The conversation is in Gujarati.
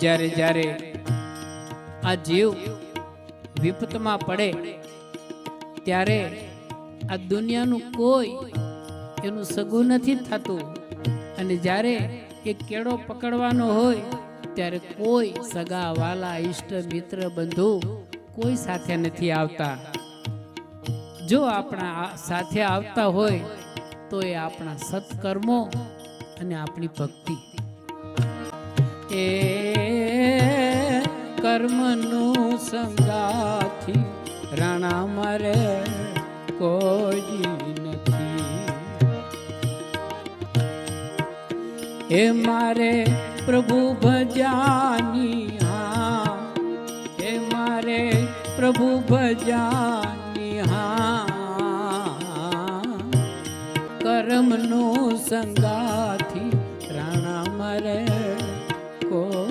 જ્યારે જ્યારે આ જીવ વિપતમાં પડે, ત્યારે આ દુનિયાનું કોઈ એનું સગું નથી થતું. અને જ્યારે એ કેળો પકડવાનો હોય, ત્યારે કોઈ સગા વાલા ઈષ્ટ, મિત્ર, બંધુ કોઈ સાથે નથી આવતા. જો આપણા સાથે આવતા હોય, તો એ આપણા સત્કર્મો અને આપણી ભક્તિ. એ कर्म नु संगाथी। राणा मरे कोई नहीं हे मारे प्रभु भजानी हे मारे प्रभु भजानी हाँ कर्म संगा थी राणा मरे को